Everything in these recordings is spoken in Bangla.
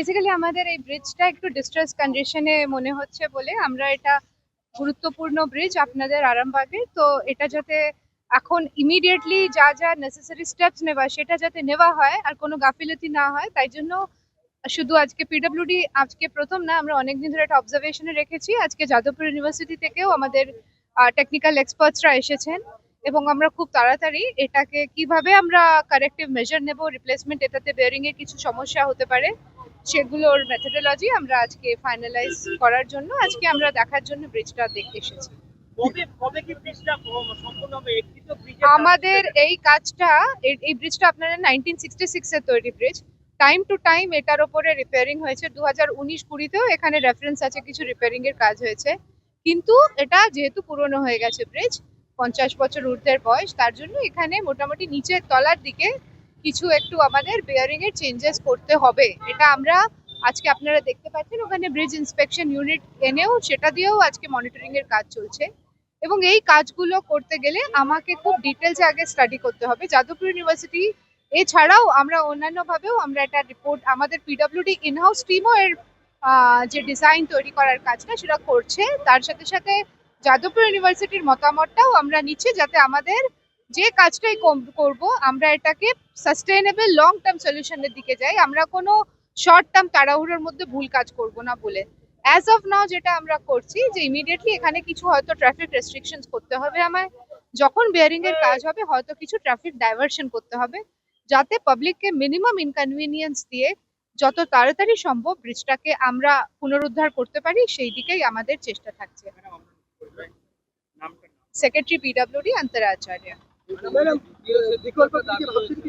বেসিক্যালি আমাদের এই ব্রিজটা একটু ডিস্ট্রেস কন্ডিশনে মনে হচ্ছে বলে আমরা এটা গুরুত্বপূর্ণ ব্রিজ আপনাদের আরামবাগে। তো এটা যাতে এখন ইমিডিয়েটলি যা যা নেসেসারি স্টেপস নেওয়া, সেটা যাতে নেওয়া হয় আর কোনো গাফিলতি না হয়, তাই জন্য শুধু আজকে পিডব্লিউডি আজকে প্রথম না, আমরা অনেকদিন ধরে একটা অবজারভেশনে রেখেছি। আজকে যাদবপুর ইউনিভার্সিটি থেকেও আমাদের টেকনিক্যাল এক্সপার্টসরা এসেছেন এবং আমরা খুব তাড়াতাড়ি এটাকে কীভাবে আমরা কারেক্টিভ মেজার নেব রিপ্লেসমেন্ট এটাতে বেয়ারিং এর কিছু সমস্যা হতে পারে সেগুলোর মেথোডোলজি আমরা আজকে ফাইনালাইজ করার জন্য আজকে আমরা দেখার জন্য ব্রিজটা দেখতে এসেছি। আমাদের এই কাজটা এই- ব্রিজটা আপনারা নাইনটিন সিক্সটি সিক্স এর তৈরি ব্রিজ টাইম টু টাইম এটার উপরে রিপেয়ারিং হয়েছে। দু হাজার উনিশ কুড়িতেও এখানে রেফারেন্স আছে কিছু রিপেয়ারিং এর কাজ হয়েছে। কিন্তু এটা যেহেতু পুরনো হয়ে গেছে ব্রিজ পঞ্চাশ বছর ঊর্ধ্বের বয়স তার জন্য এখানে মোটামুটি নিচের তলার দিকে কিছু একটু আমাদের বেয়ারিং এর চেঞ্জেস করতে হবে। এটা আমরা আজকে আপনারা দেখতে পাচ্ছেন, ওখানে ব্রিজ ইন্সপেকশন ইউনিট এনেও সেটা দিয়েও আজকে মনিটরিং এর কাজ চলছে। এবং এই কাজগুলো করতে গেলে আমাকে খুব ডিটেলসে আগে স্টাডি করতে হবে। যাদবপুর ইউনিভার্সিটি এছাড়াও আমরা অন্যান্য ভাবেও আমরা একটা রিপোর্ট আমাদের পিডব্লিউডি ইনহাউস টিমও এর যে ডিজাইন তৈরি করার কাজটা সেটা করছে। তার সাথে সাথে যাদবপুর ইউনিভার্সিটির মতামতটাও আমরা নিচ্ছি যাতে আমাদের যে কাজটাই করব আমরা এটাকে সাস্টেইনেবল লং টার্ম সলিউশনের দিকে যাই। আমরা কোনো শর্ট টার্ম তাড়াহুড়োর মধ্যে ভুল কাজ করব না বলে। অ্যাজ অফ নাও যেটা আমরা করছি যে ইমিডিয়েটলি এখানে কিছু হয়তো ট্রাফিক রেস্ট্রিকশনস করতে হবে আমায়। যখন বেয়ারিং এর কাজ হবে হয়তো কিছু ট্রাফিক ডাইভারশন করতে হবে যাতে পাবলিককে মিনিমাম ইনকনভিনিয়েন্স দিয়ে যত তাড়াতাড়ি সম্ভব ব্রিজটাকে আমরা পুনরুদ্ধার করতে পারি সেই দিকেই আমাদের চেষ্টা থাকছে। সেক্রেটারি পিডব্লিউডি বিকল্প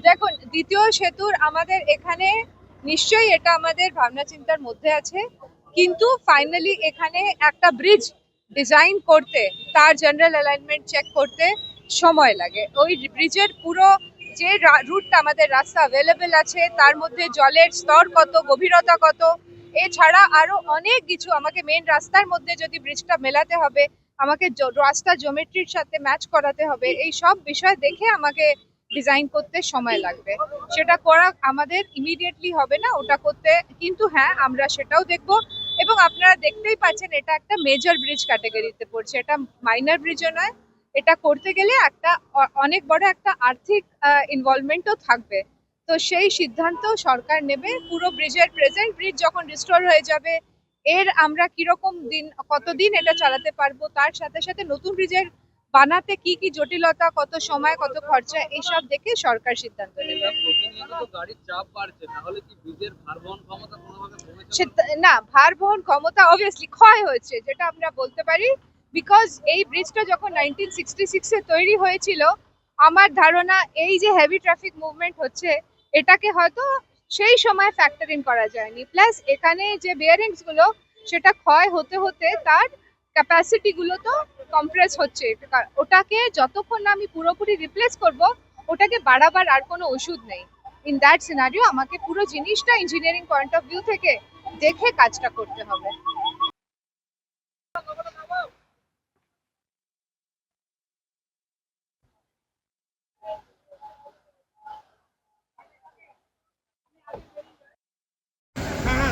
দেখুন, দ্বিতীয় সেতুর আমাদের এখানে নিশ্চয়ই এটা আমাদের ভাবনা চিন্তার মধ্যে আছে, কিন্তু ফাইনালি এখানে একটা ব্রিজ ডিজাইন করতে, তার জেনারেল অ্যালাইনমেন্ট চেক করতে সময় লাগে। ওই ব্রিজের পুরো যে রুটটা আমাদের রাস্তা অ্যাভেলেবেল আছে, তার মধ্যে জলের স্তর কত, গভীরতা কত এছাড়া আরও অনেক কিছু আমাকে মেন রাস্তার মধ্যে যদি ব্রিজটা মেলাতে হবে, আমাকে রাস্তা জোমেট্রির সাথে ম্যাচ করাতে হবে, এই সব বিষয় দেখে আমাকে ডিজাইন করতে সময় লাগবে। সেটা করা আমাদের ইমিডিয়েটলি হবে না, ওটা করতে, কিন্তু হ্যাঁ আমরা সেটাও দেখব। এবং আপনারা দেখতেই পাচ্ছেন, এটা একটা মেজর ব্রিজ ক্যাটাগরিতে পড়ছে। এটা মাইনার ব্রিজও নয়, এটা করতে গেলে একটা অনেক বড় একটা আর্থিক ইনভলভমেন্টও থাকবে। তো সেই সিদ্ধান্ত সরকার নেবে। পুরো ব্রিজের প্রেজেন্ট ব্রিজ যখন রিস্টোর হয়ে যাবে এর আমরা কীরকম দিন কতদিন এটা চালাতে পারব তার সাথে সাথে নতুন ব্রিজের বানাতে কি কি জটিলতা কত সময় কত খরচা এইসব দেখে সরকার সিদ্ধান্ত নেবে। না ভার বহন ক্ষমতা অবভিয়াসলি ক্ষয় হয়েছে যেটা আমরা বলতে পারি। বিকজ এই ব্রিজটা যখন নাইনটিন সিক্সটি সিক্সে তৈরি হয়েছিল আমার ধারণা এই যে হেভি ট্রাফিক মুভমেন্ট হচ্ছে এটাকে হয়তো সেই সময় ফ্যাক্টর করা যায়নি। প্লাস এখানে যে বেয়ারিংসগুলো, সেটা ক্ষয় হতে হতে তার ক্যাপাসিটি গুলো তো কম্প্রেস হচ্ছে। ওটাকে যতক্ষণ না আমি পুরোপুরি রিপ্লেস করব, ওটাকে বাড়াবার আর কোনো ওষুধ নেই। ইন দ্যাট সিনারিও আমাকে পুরো জিনিসটা ইঞ্জিনিয়ারিং পয়েন্ট অফ ভিউ থেকে দেখে কাজটা করতে হবে।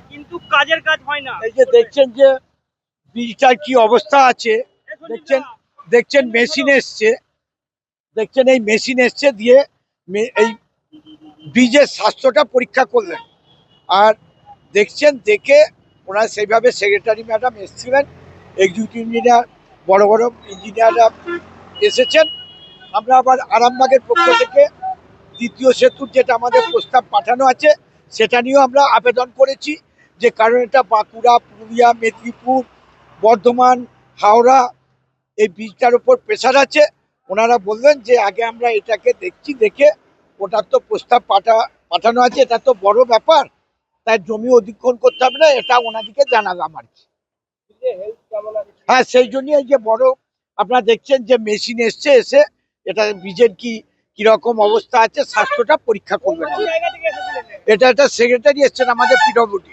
যায় কিন্তু কাজের কাজ হয় না। এই যে দেখছেন যে ব্রিজটার কি অবস্থা আছে দেখছেন দেখছেন মেশিন এসছে দেখছেন এই মেশিন এসছে দিয়ে এই ব্রিজের স্বাস্থ্যটা পরীক্ষা করলেন। আর দেখছেন দেখে ওনারা সেইভাবে সেক্রেটারি ম্যাডাম এসেছিলেন এক্সিকিউটিভ ইঞ্জিনিয়ার বড় বড় ইঞ্জিনিয়াররা এসেছেন। আমরা আবার আরামবাগের পক্ষ থেকে দ্বিতীয় সেতুর যেটা আমাদের প্রস্তাব পাঠানো আছে সেটা নিয়েও আমরা আবেদন করেছি। যে কারণ এটা বাঁকুড়া পুরুলিয়া মেদিনীপুর বর্ধমান হাওড়া এই বীজটার উপর প্রেশার আছে। ওনারা বললেন যে আগে আমরা এটাকে দেখছি দেখে ওটার তো প্রস্তাব পাঠা পাঠানো আছে এটা তো বড় ব্যাপার। তাই জমি অধিগ্রহণ করতে হবে না এটা ওনাদিকে জানালাম আর কি। হ্যাঁ সেই জন্যই এই যে বড় আপনারা দেখছেন যে মেশিন এসছে এসে এটা বীজের কি কীরকম অবস্থা আছে স্বাস্থ্যটা পরীক্ষা করবে এটা একটা সেক্রেটারি এসছেন আমাদের পিডব্লিউডি